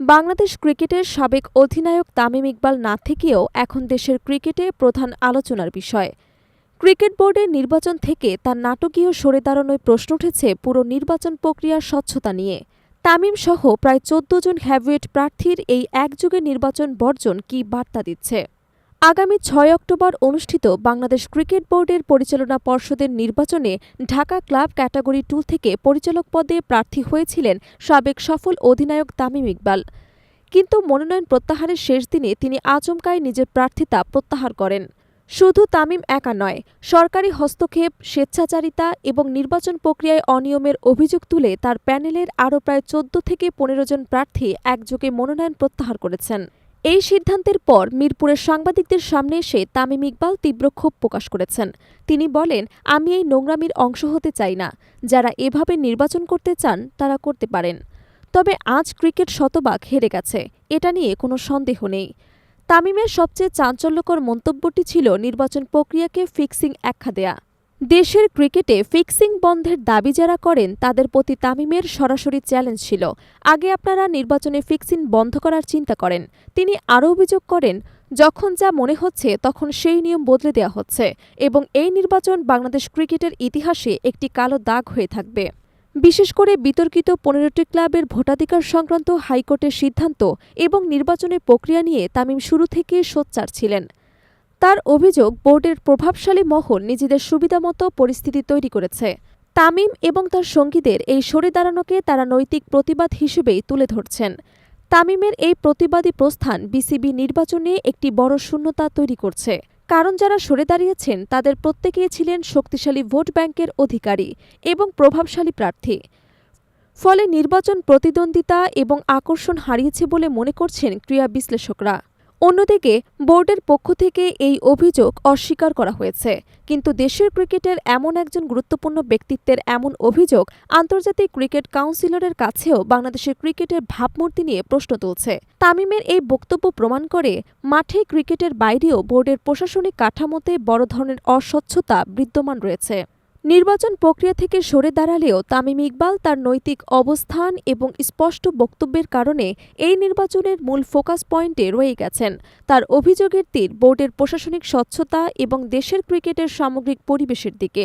বাংলাদেশ ক্রিকেটের সাবেক অধিনায়ক তামিম ইকবাল না থেকেও এখন দেশের ক্রিকেটে প্রধান আলোচনার বিষয়। ক্রিকেট বোর্ডের নির্বাচন থেকে তার নাটকীয় সরে দাঁড়ানোয় প্রশ্ন উঠেছে পুরো নির্বাচন প্রক্রিয়ার স্বচ্ছতা নিয়ে। তামিম সহ প্রায় চোদ্দ জন হ্যাভিয়েট প্রার্থীর এই একযুগে নির্বাচন বর্জন কি বার্তা দিচ্ছে? আগামী ছয় অক্টোবর অনুষ্ঠিত বাংলাদেশ ক্রিকেট বোর্ডের পরিচালনা পর্ষদের নির্বাচনে ঢাকা ক্লাব ক্যাটাগরি টু থেকে পরিচালক পদে প্রার্থী হয়েছিলেন সাবেক সফল অধিনায়ক তামিম ইকবাল। কিন্তু মনোনয়ন প্রত্যাহারের শেষ দিনে তিনি আচমকায় নিজের প্রার্থিতা প্রত্যাহার করেন। শুধু তামিম একা নয়, সরকারি হস্তক্ষেপ, স্বেচ্ছাচারিতা এবং নির্বাচন প্রক্রিয়ায় অনিয়মের অভিযোগ তুলে তার প্যানেলের আরও প্রায় চোদ্দ থেকে পনেরো জন প্রার্থী একযোগে মনোনয়ন প্রত্যাহার করেছেন। এই সিদ্ধান্তের পর মিরপুরের সাংবাদিকদের সামনে এসে তামিম ইকবাল তীব্র ক্ষোভ প্রকাশ করেছেন। তিনি বলেন, আমি এই নোংরামির অংশ হতে চাই না। যারা এভাবে নির্বাচন করতে চান, তারা করতে পারেন। তবে আজ ক্রিকেট শতভাগ হেরে গেছে। এটা নিয়ে কোনো সন্দেহ নেই। তামিমের সবচেয়ে চাঞ্চল্যকর মন্তব্যটি ছিল নির্বাচন প্রক্রিয়াকে ফিক্সিং আখ্যা দেয়া দেশের ক্রিকেটে ফিক্সিং বন্ধের দাবি যারা করেন, তাদের প্রতি তামিমের সরাসরি চ্যালেঞ্জ ছিল। আগে আপনারা নির্বাচনে ফিক্সিং বন্ধ করার চিন্তা করেন। তিনি আরও অভিযোগ করেন, যখন যা মনে হচ্ছে তখন সেই নিয়ম বদলে দেওয়া হচ্ছে এবং এই নির্বাচন বাংলাদেশ ক্রিকেটের ইতিহাসে একটি কালো দাগ হয়ে থাকবে। বিশেষ করে বিতর্কিত পনেরোটি ক্লাবের ভোটাধিকার সংক্রান্ত হাইকোর্টের সিদ্ধান্ত এবং নির্বাচনের প্রক্রিয়া নিয়ে তামিম শুরু থেকে সোচ্চার ছিলেন। তার অভিযোগ, বোর্ডের প্রভাবশালী মহল নিজেদের সুবিধামতো পরিস্থিতি তৈরি করেছে। তামিম এবং তার সঙ্গীদের এই সরে দাঁড়ানোকে তারা নৈতিক প্রতিবাদ হিসেবেই তুলে ধরছেন। তামিমের এই প্রতিবাদী প্রস্থান বিসিবি নির্বাচনে একটি বড় শূন্যতা তৈরি করছে। কারণ যারা সরে দাঁড়িয়েছেন, তাদের প্রত্যেকেই ছিলেন শক্তিশালী ভোট ব্যাংকের অধিকারী এবং প্রভাবশালী প্রার্থী। ফলে নির্বাচন প্রতিদ্বন্দ্বিতা এবং আকর্ষণ হারিয়েছে বলে মনে করছেন ক্রীড়া বিশ্লেষকরা। অন্যদিকে, বোর্ডের পক্ষ থেকে এই অভিযোগ অস্বীকার করা হয়েছে। কিন্তু দেশের ক্রিকেটের এমন একজন গুরুত্বপূর্ণ ব্যক্তিত্বের এমন অভিযোগ আন্তর্জাতিক ক্রিকেট কাউন্সিলরের কাছেও বাংলাদেশের ক্রিকেটের ভাবমূর্তি নিয়ে প্রশ্ন তুলছে। তামিমের এই বক্তব্য প্রমাণ করে, মাঠে ক্রিকেটের বাইরেও বোর্ডের প্রশাসনিক কাঠামোতে বড় ধরনের অস্বচ্ছতা বিদ্যমান রয়েছে। নির্বাচন প্রক্রিয়া থেকে সরে দাঁড়ালেও তামিম ইকবাল তার নৈতিক অবস্থান এবং স্পষ্ট বক্তব্যের কারণে এই নির্বাচনের মূল ফোকাস পয়েন্টে রয়ে গেছেন। তার অভিযোগের তীর বোর্ডের প্রশাসনিক স্বচ্ছতা এবং দেশের ক্রিকেটের সামগ্রিক পরিবেশের দিকে।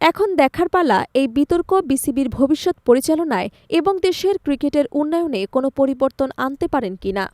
এখন দেখার পালা এই বিতর্ক বিসিবির ভবিষ্যৎ পরিচালনায় এবং দেশের ক্রিকেটের উন্নয়নে কোনো পরিবর্তন আনতে পারেন কিনা।